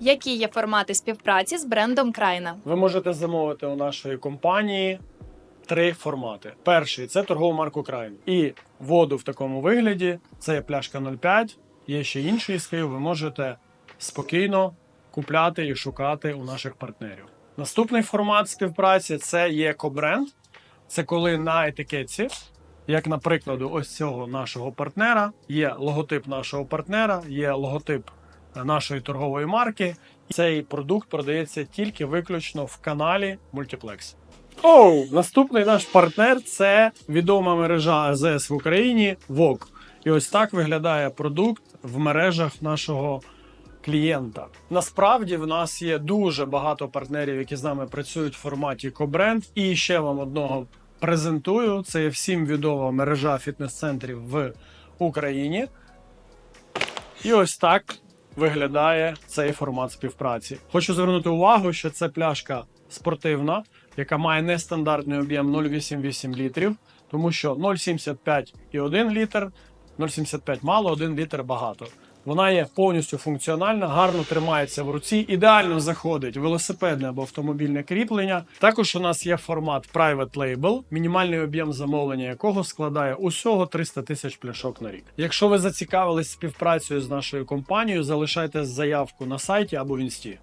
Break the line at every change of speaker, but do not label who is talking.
Які є формати співпраці з брендом Крайна?
Ви можете замовити у нашої компанії три формати. Перший це торгову марку Крайн. І воду в такому вигляді це є пляшка 0,5, є ще інший схил. Ви можете спокійно купляти і шукати у наших партнерів. Наступний формат співпраці це є кобренд. Це коли на етикетці, як на прикладу, ось цього нашого партнера, є логотип нашого партнера, є логотип нашої торгової марки. Цей продукт продається тільки виключно в каналі Multiplex. Оу, наступний наш партнер це відома мережа АЗС в Україні VOG. І ось так виглядає продукт в мережах нашого клієнта. Насправді в нас є дуже багато партнерів, які з нами працюють в форматі кобренд. І ще вам одного презентую. Це є всім відома мережа фітнес-центрів в Україні. І ось так виглядає цей формат співпраці. Хочу звернути увагу, що це пляшка спортивна, яка має нестандартний об'єм 0,88 літрів, тому що 0,75 і 1 літр, 0,75 мало, 1 літр багато. Вона є повністю функціональна, гарно тримається в руці, ідеально заходить велосипедне або автомобільне кріплення. Також у нас є формат Private Label, мінімальний об'єм замовлення якого складає усього 300 тисяч пляшок на рік. Якщо ви зацікавились співпрацею з нашою компанією, залишайте заявку на сайті або в інсті.